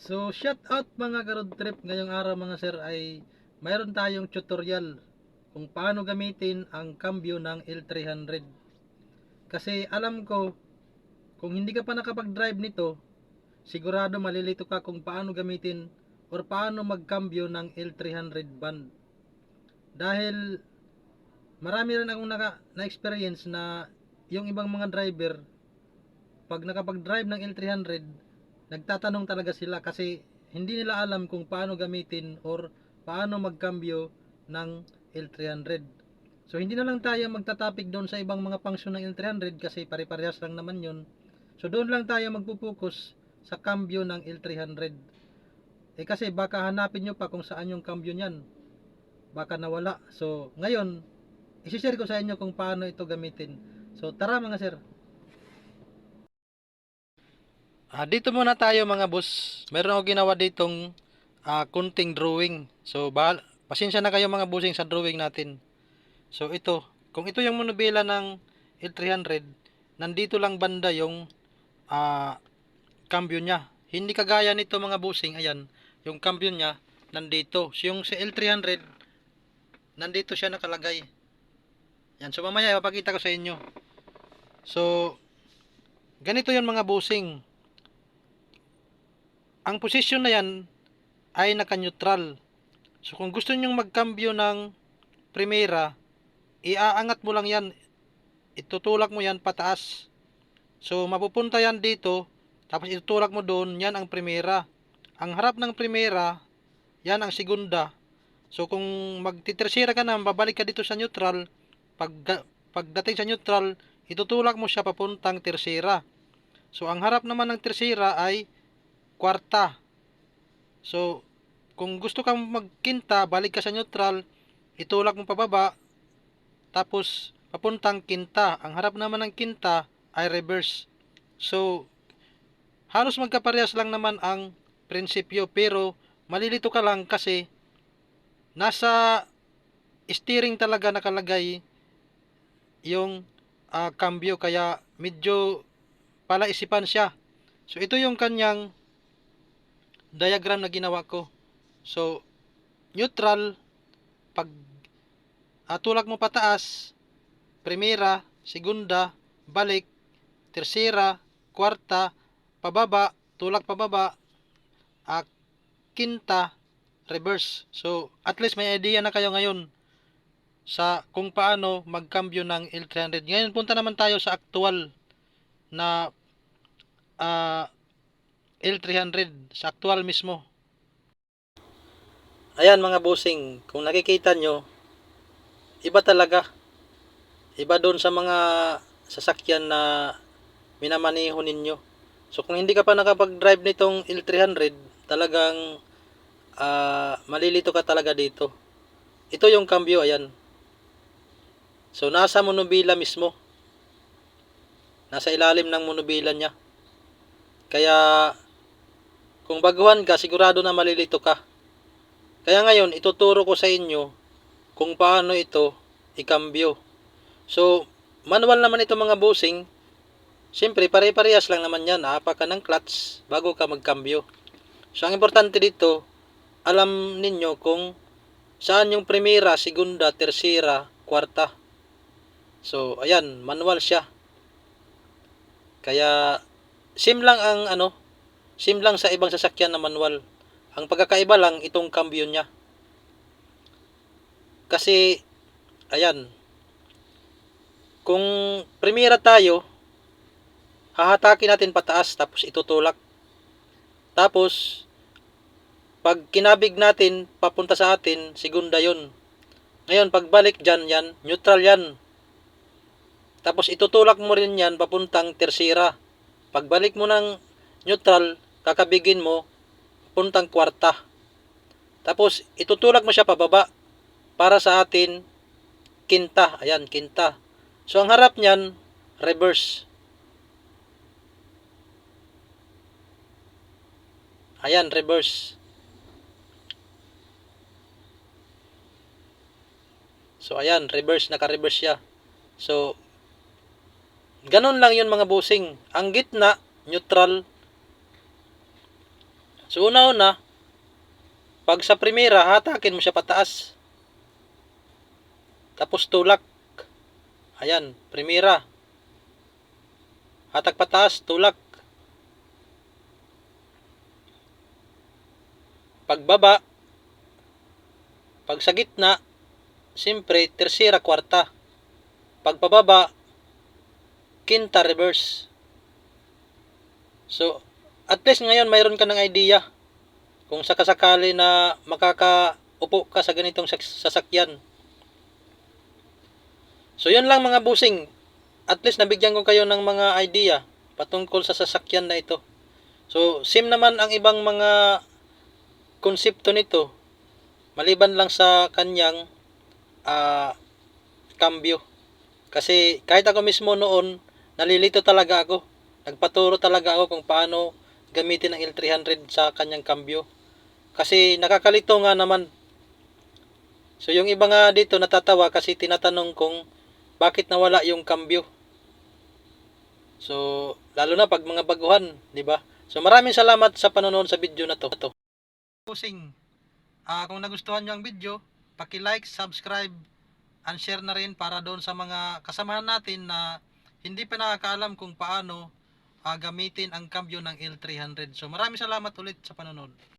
So, shout out mga ka-road trip ngayong araw mga sir ay mayroon tayong tutorial kung paano gamitin ang cambio ng L300. Kasi alam ko, kung hindi ka pa nakapag-drive nito, sigurado malilito ka kung paano gamitin or paano mag-cambio ng L300 band. Dahil marami rin akong na-experience na yung ibang mga driver, pag nakapag-drive ng L300, nagtatanong talaga sila kasi hindi nila alam kung paano gamitin or paano magkambyo ng L300. So hindi na lang tayo magtatapik doon sa ibang mga function ng L300 kasi pare-parehas lang naman yun. So doon lang tayo magpupokus sa cambio ng L300. Eh kasi baka hanapin nyo pa kung saan yung cambio niyan. Baka nawala. So ngayon, isi-share ko sa inyo kung paano ito gamitin. So tara mga sir. Ah, dito muna tayo mga boss. Meron ako ginawa ditong ah, kunting drawing. So, bahal, pasensya na kayo mga bossing sa drawing natin. So, ito. Kung ito yung monobila ng L300, nandito lang banda yung ah, cambio niya. Hindi kagaya nito mga bossing. Ayan, yung cambio niya nandito. So, yung sa L300, nandito siya nakalagay. Yan. So, mamaya ipapakita ko sa inyo. So, ganito yun mga bossing ang posisyon na yan ay naka-neutral. So kung gusto nyong magkambyo ng primera, iaangat mo lang yan. Itutulak mo yan pataas. So mapupunta yan dito, tapos itutulak mo doon, yan ang primera. Ang harap ng primera, yan ang segunda. So kung magtitersira ka na, babalik ka dito sa neutral, pag, pagdating sa neutral, itutulak mo siya papuntang tersira. So ang harap naman ng tersira ay kwarta. So, kung gusto kang magkinta, balik ka sa neutral, itulak mo pababa, tapos papuntang kinta. Ang harap naman ng kinta ay reverse. So, halos magkaparehas lang naman ang prinsipyo, pero malilito ka lang kasi nasa steering talaga nakalagay yung ah, cambio kaya medyo palaisipan siya. So, ito yung kanyang diagram na ginawa ko. So, neutral, pag uh, tulak mo pataas, primera, segunda, balik, tersera, kwarta, pababa, tulak pababa, uh, kinta, reverse. So, at least may idea na kayo ngayon sa kung paano magkambyo ng L300. Ngayon punta naman tayo sa actual na uh, L300 sa actual mismo. Ayan mga bossing, kung nakikita nyo, iba talaga. Iba doon sa mga sasakyan na minamaneho ninyo. So kung hindi ka pa nakapag-drive nitong L300, talagang uh, malilito ka talaga dito. Ito yung cambio, ayan. So nasa monobila mismo. Nasa ilalim ng monobila niya. Kaya kung baguhan ka, sigurado na malilito ka. Kaya ngayon, ituturo ko sa inyo kung paano ito ikambyo. So, manual naman ito mga bossing. Siyempre, pare-parehas lang naman yan. Apa ka ng clutch bago ka magkambyo. So, ang importante dito, alam ninyo kung saan yung primera, segunda, tersera, kwarta. So, ayan, manual siya. Kaya, sim lang ang ano, Sim lang sa ibang sasakyan na manual. Ang pagkakaiba lang itong cambio niya. Kasi, ayan, kung primera tayo, hahatakin natin pataas tapos itutulak. Tapos, pag kinabig natin, papunta sa atin, segunda yon. Ngayon, pagbalik dyan, yan, neutral yan. Tapos itutulak mo rin yan papuntang tersira. Pagbalik mo ng neutral, kakabigin mo puntang kwarta. Tapos itutulak mo siya pababa para sa atin kinta. Ayan, kinta. So ang harap niyan reverse. Ayan, reverse. So ayan, reverse, naka-reverse siya. So ganun lang 'yun mga bossing. Ang gitna neutral So una-una, pag sa primera, hatakin mo siya pataas. Tapos tulak. Ayan, primera. Hatak pataas, tulak. Pagbaba, pag sa gitna, siyempre, tersira, kwarta. Pagpababa, quinta, reverse. So, at least ngayon mayroon ka ng idea kung sakasakali na makakaupo ka sa ganitong sak- sasakyan. So, yun lang mga busing. At least nabigyan ko kayo ng mga idea patungkol sa sasakyan na ito. So, same naman ang ibang mga konsepto nito maliban lang sa kanyang ah cambio. Kasi kahit ako mismo noon, nalilito talaga ako. Nagpaturo talaga ako kung paano gamitin ang L300 sa kanyang cambio. Kasi nakakalito nga naman. So yung iba nga dito natatawa kasi tinatanong kung bakit nawala yung cambio. So lalo na pag mga baguhan, di ba? So maraming salamat sa panonood sa video na to. Pusing. Ah, kung nagustuhan niyo ang video, paki-like, subscribe, and share na rin para doon sa mga kasamahan natin na hindi pa nakakaalam kung paano ah, gamitin ang cambio ng L300. So maraming salamat ulit sa panonood.